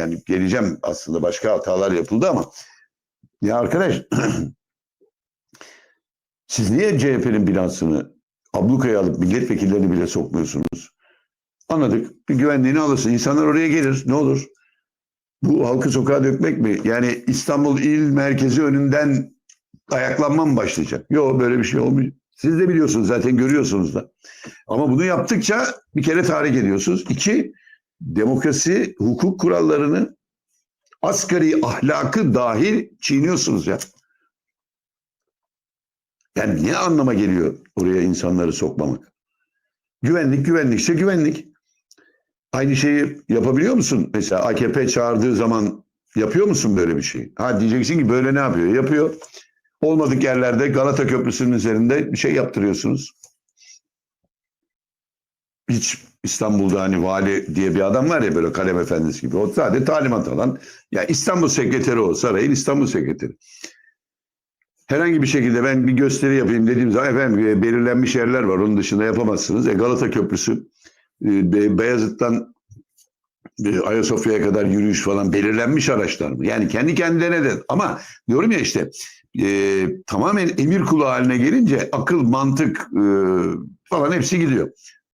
yani geleceğim aslında başka hatalar yapıldı ama ya arkadaş siz niye CHP'nin bilansını ablukaya alıp milletvekillerini bile sokmuyorsunuz? Anladık. Bir güvenliğini alırsın. İnsanlar oraya gelir. Ne olur? Bu halkı sokağa dökmek mi? Yani İstanbul il merkezi önünden ayaklanma mı başlayacak? Yok böyle bir şey olmuyor. Siz de biliyorsunuz zaten görüyorsunuz da. Ama bunu yaptıkça bir kere tahrik ediyorsunuz. İki, demokrasi, hukuk kurallarını asgari ahlakı dahil çiğniyorsunuz ya. Yani ne anlama geliyor oraya insanları sokmamak? Güvenlik güvenlikse güvenlik. Aynı şeyi yapabiliyor musun? Mesela AKP çağırdığı zaman yapıyor musun böyle bir şey? Ha diyeceksin ki böyle ne yapıyor? Yapıyor. Olmadık yerlerde Galata Köprüsü'nün üzerinde bir şey yaptırıyorsunuz. Hiç İstanbul'da hani vali diye bir adam var ya böyle kalem efendisi gibi. O sadece talimat alan. Ya İstanbul sekreteri o sarayın İstanbul sekreteri. Herhangi bir şekilde ben bir gösteri yapayım dediğim zaman efendim e, belirlenmiş yerler var onun dışında yapamazsınız. E, Galata Köprüsü e, Be- Beyazıt'tan e, Ayasofya'ya kadar yürüyüş falan belirlenmiş araçlar mı? Yani kendi kendilerine de ama diyorum ya işte e, tamamen emir kulu haline gelince akıl, mantık e, falan hepsi gidiyor.